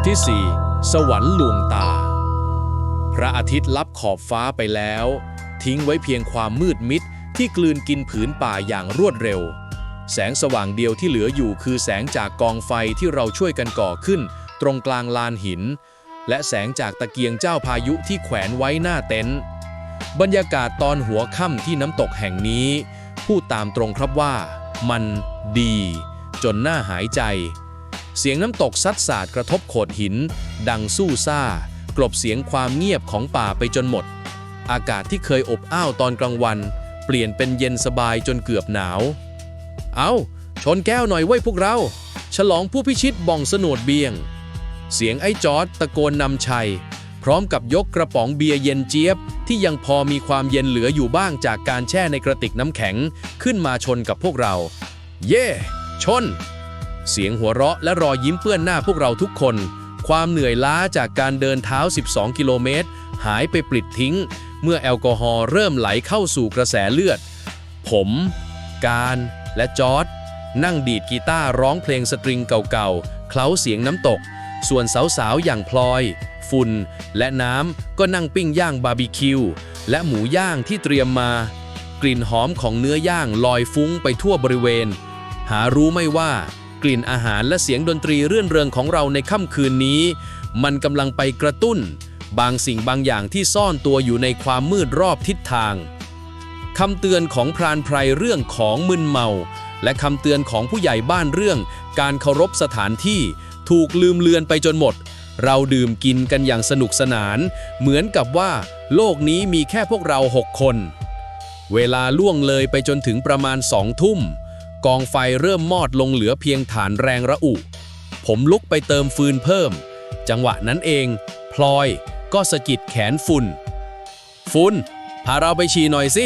ทที่ 4 สวรรค์ลวงตา พระอาทิตย์ลับขอบฟ้าไปแล้ว ทิ้งไว้เพียงความมืดมิดที่กลืนกินผืนป่าอย่างรวดเร็ว แสงสว่างเดียวที่เหลืออยู่คือแสงจากกองไฟที่เราช่วยกันก่อขึ้น ตรงกลางลานหิน และแสงจากตะเกียงเจ้าพายุที่แขวนไว้หน้าเต็นท์บรรยากาศตอนหัวค่ำที่น้ำตกแห่งนี้ พูดตามตรงครับว่า มันดี จนน่าหายใจ เสียงน้ำตกซัดสาดกระทบโขดหิน ดังสู้ซ่า กลบเสียงความเงียบของป่าไปจนหมด อากาศที่เคยอบอ้าวตอนกลางวัน เปลี่ยนเป็นเย็นสบายจนเกือบหนาว เอาชนแก้วหน่อยเว้พวกเรา ฉลองผู้พิชิตบ่องสนวดเบียง เสียงไอ้จอดตะโกนนำชัย พร้อมกับยกกระป๋องเบียร์เย็นเจี๊ยบ ที่ยังพอมีความเย็นเหลืออยู่บ้างจากการแช่ในกระติกน้ำแข็ง ขึ้นมาชนกับพวกเรา เย่ชน เสียงหัวเราะและรอยยิ้มเปื้อนหน้าพวกเราทุกคน ความเหนื่อยล้าจากการเดินเท้า 12 กิโลเมตร หายไปปลิดทิ้ง เมื่อแอลกอฮอล์เริ่มไหลเข้าสู่กระแสเลือด ผม การและจอร์ดนั่งดีดกีตาร์ร้องเพลงสตริงเก่าๆ เคล้าเสียงน้ำตก ส่วนสาวๆ อย่างพลอย ฝุ่น และน้ำก็นั่งปิ้งย่างบาร์บีคิว และหมูย่างที่เตรียมมา กลิ่นหอมของเนื้อย่างลอยฟุ้งไปทั่วบริเวณ หารู้ไม่ว่า กลิ่นอาหารและเสียงดนตรีเรื่อนเริงของเราในค่ำคืนนี้ มันกำลังไปกระตุ้น บางสิ่งบางอย่างที่ซ่อนตัวอยู่ในความมืดรอบทิศทางคำเตือนของพรานไพรเรื่องของมึนเมา และคำเตือนของผู้ใหญ่บ้านเรื่อง การเคารพสถานที่ถูกลืมเลือนไปจนหมด เราดื่มกินกันอย่างสนุกสนาน เหมือนกับว่า โลกนี้มีแค่พวกเราหกคน เวลาล่วงเลยไปจนถึงประมาณสองทุ่ม กองไฟเริ่มมอดลงเหลือเพียงฐานแรงระอุ ผมลุกไปเติมฟืนเพิ่ม จังหวะนั้นเอง พลอยก็สะกิดแขนฝุ่น ฝุ่นพาเราไปฉี่หน่อยสิ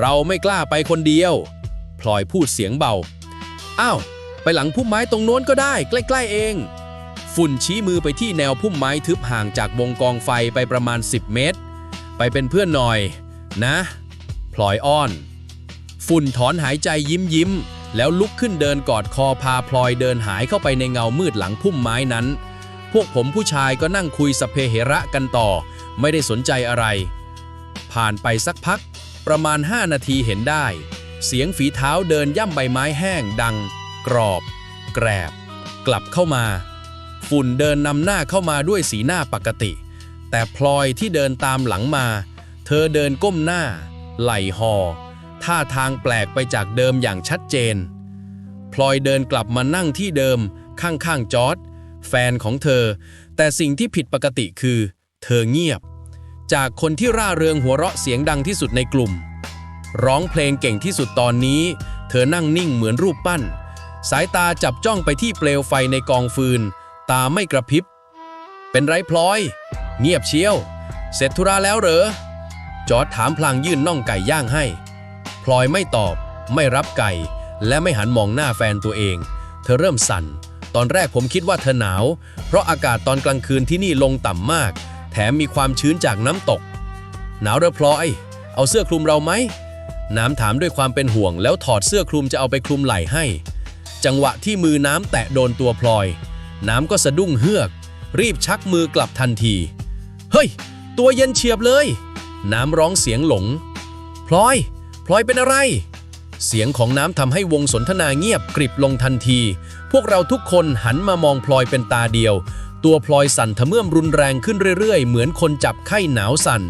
เราไม่กล้าไปคนเดียว พลอยพูดเสียงเบา อ้าว ไปหลังพุ่มไม้ตรงโน้นก็ได้ ใกล้ ๆ เอง ฝุ่นชี้มือไปที่แนวพุ่มไม้ทึบห่างจากวงกองไฟไปประมาณ 10 เมตร ไปเป็นเพื่อนหน่อย นะ พลอยอ้อน ฝุ่นถอนหายใจยิ้มยิ้ม แล้วลุกขึ้นเดินกอดคอพาพลอยเดินหายเข้าไปในเงามืดหลังพุ่มไม้นั้น พวกผมผู้ชายก็นั่งคุยสเพเหระกันต่อ ไม่ได้สนใจอะไร ผ่านไปสักพัก ประมาณ 5 นาทีเห็นได้ เสียงฝีเท้าเดินย่ำใบไม้แห้งดัง กรอบ แกรบ กลับเข้ามา ฝุ่นเดินนำหน้าเข้ามาด้วยสีหน้าปกติ แต่พลอยที่เดินตามหลังมา เธอเดินก้มหน้า ไหล่หอ ท่าทางแปลกไปจากเดิมอย่างชัดเจน พลอยเดินกลับมานั่งที่เดิม ข้างๆจอร์ดแฟนของเธอ แต่สิ่งที่ผิดปกติคือ เธอเงียบ จากคนที่ร่าเริงหัวเราะเสียงดังที่สุดในกลุ่ม ร้องเพลงเก่งที่สุดตอนนี้ เธอนั่งนิ่งเหมือนรูปปั้น สายตาจับจ้องไปที่เปลวไฟในกองฟืน ตาไม่กระพริบ เป็นไรพลอย เงียบเชียว เสร็จธุระแล้วเหรอจอร์ดถามพลางยื่นน่องไก่ย่างให้ พลอยไม่ตอบ ไม่รับไก่ และไม่หันมองหน้าแฟนตัวเอง เธอเริ่มสั่น ตอนแรกผมคิดว่าเธอหนาว เพราะอากาศตอนกลางคืนที่นี่ลงต่ำมาก แถมมีความชื้นจากน้ำตก หนาวเรอพลอย เอาเสื้อคลุมเราไหม น้ำถามด้วยความเป็นห่วง แล้วถอดเสื้อคลุมจะเอาไปคลุมไหล่ให้ จังหวะที่มือน้ำแตะโดนตัวพลอย น้ำก็สะดุ้งเฮือก รีบชักมือกลับทันที เฮ้ย ตัวเย็นเฉียบเลย น้ำร้องเสียงหลง พลอย ลอยเป็นอะไร เสียงของน้ำทำให้วงสนทนาเงียบกริบลงทันที พวกเราทุกคนหันมามองพลอยเป็นตาเดียว ตัวพลอยสั่นทะเมื่อมรุนแรงขึ้นเรื่อยๆ เหมือนคนจับไข้หนาวสั่น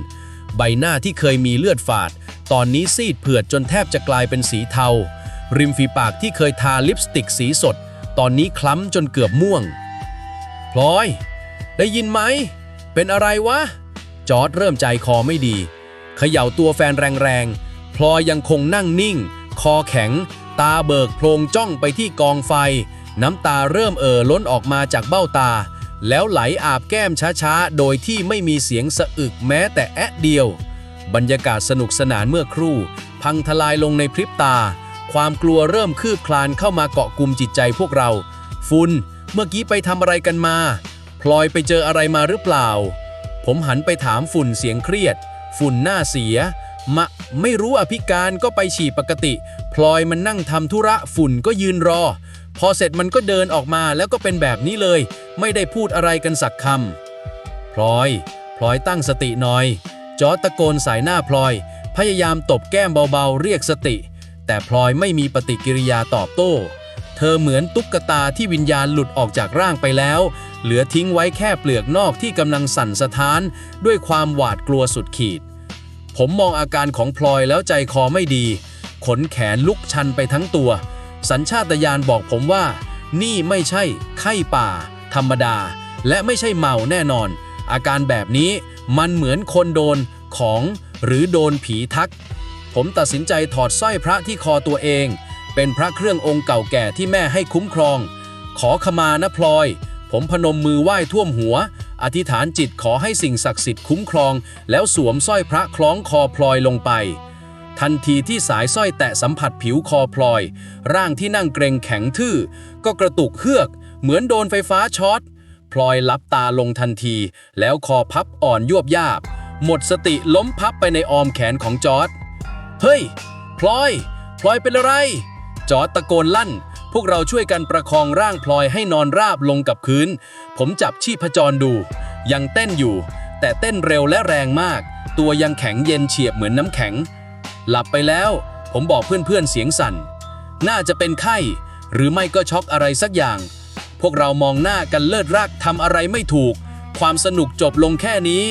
ใบหน้าที่เคยมีเลือดฝาด ตอนนี้ซีดเผือดจนแทบจะกลายเป็นสีเทา ริมฝีปากที่เคยทาลิปสติกสีสด ตอนนี้คล้ำจนเกือบม่วง พลอย ได้ยินไหม เป็นอะไรวะ จอร์ดเริ่มใจคอไม่ดี เขย่าตัวแฟนแรงๆ ลอยยังคงนั่งนิ่ง คอแข็ง ตาเบิกโพลงจ้องไปที่กองไฟ น้ำตาเริ่มเอ่อล้นออกมาจากเบ้าตา แล้วไหลอาบแก้มช้าๆ โดยที่ไม่มีเสียงสะอึกแม้แต่แอะเดียว บรรยากาศสนุกสนานเมื่อครู่ พังทลายลงในพริบตา ความกลัวเริ่มคืบคลานเข้ามาเกาะกลุ่มจิตใจพวกเรา ฟุนเมื่อกี้ไปทำอะไรกันมา พลอยไปเจออะไรมาหรือเปล่า ผมหันไปถามฝุ่นเสียงเครียด ฝุ่นหน้าเสีย มะ ไม่รู้อภิการก็ไปฉี่ปกติ พลอยมันนั่งทำธุระฝุ่นก็ยืนรอ พอเสร็จมันก็เดินออกมาแล้วก็เป็นแบบนี้เลย ไม่ได้พูดอะไรกันสักคำพลอย พลอยตั้งสติหน่อย จอตะโกนสายหน้าพลอย พยายามตบแก้มเบาๆ เรียกสติ แต่พลอยไม่มีปฏิกิริยาตอบโต้ เธอเหมือนตุ๊กตาที่วิญญาณหลุดออกจากร่างไปแล้ว เหลือทิ้งไว้แค่เปลือกนอกที่กำลังสั่นสะท้าน ด้วยความหวาดกลัวสุดขีด ผมมองอาการของพลอยแล้วใจคอไม่ดี ขนแขนลุกชันไปทั้งตัว สัญชาตญาณบอกผมว่า นี่ไม่ใช่ไข้ป่า ธรรมดา และไม่ใช่เมาแน่นอน อาการแบบนี้มันเหมือนคนโดนของหรือโดนผีทัก ผมตัดสินใจถอดสร้อยพระที่คอตัวเอง เป็นพระเครื่ององค์เก่าแก่ที่แม่ให้คุ้มครอง ขอขมานะพลอย ผมพนมมือไหว้ท่วมหัว อธิษฐานจิตขอให้สิ่งศักดิ์สิทธิ์คุ้มครอง แล้วสวมสร้อยพระคล้องคอพลอยลงไป ทันทีที่สายสร้อยแตะสัมผัสผิวคอพลอย ร่างที่นั่งเกรงแข็งทื่อ ก็กระตุกเฮือก เหมือนโดนไฟฟ้าช็อตพลอยลับตาลงทันที แล้วคอพับอ่อนยวบยาบ หมดสติล้มพับไปในออมแขนของจอร์ดเฮ้ย พลอย พลอยเป็นอะไร จอร์ดตะโกนลั่น พวกเราช่วยกันประคองร่างพลอยให้นอนราบลงกับพื้น ผมจับชีพจรดู ยังเต้นอยู่ แต่เต้นเร็วและแรงมาก ตัวยังแข็งเย็นเฉียบเหมือนน้ำแข็ง หลับไปแล้ว ผมบอกเพื่อนๆเสียงสั่น น่าจะเป็นไข้ หรือไม่ก็ช็อกอะไรสักอย่าง พวกเรามองหน้ากันเลิศรักทำอะไรไม่ถูก ความสนุกจบลงแค่นี้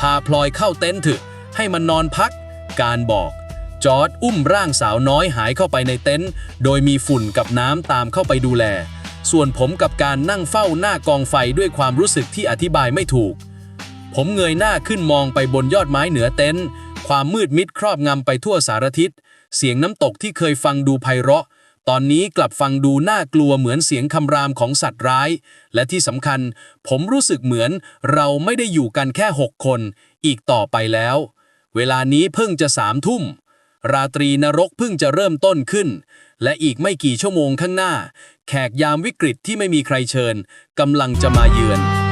พาพลอยเข้าเต็นท์เถอะให้มันนอนพัก การบอก จอร์ดอุ้มร่างสาวน้อยหายเข้าไปในเต็นท์โดยมีฝุ่นกับน้ำตามเข้าไปดูแล ส่วนผมกับการนั่งเฝ้าหน้ากองไฟด้วยความรู้สึกที่อธิบายไม่ถูก ผมเงยหน้าขึ้นมองไปบนยอดไม้เหนือเต็นท์ความมืดมิดครอบงำไปทั่วสารทิศ เสียงน้ำตกที่เคยฟังดูไพเราะ ตอนนี้กลับฟังดูน่ากลัวเหมือนเสียงคำรามของสัตว์ร้าย และที่สำคัญ ผมรู้สึกเหมือนเราไม่ได้อยู่กันแค่หกคน อีกต่อไปแล้ว เวลานี้เพิ่งจะสามทุ่ม ราตรีนรกเพิ่งจะเริ่มต้นขึ้น และอีกไม่กี่ชั่วโมงข้างหน้า แขกยามวิกฤตที่ไม่มีใครเชิญกำลังจะมาเยือน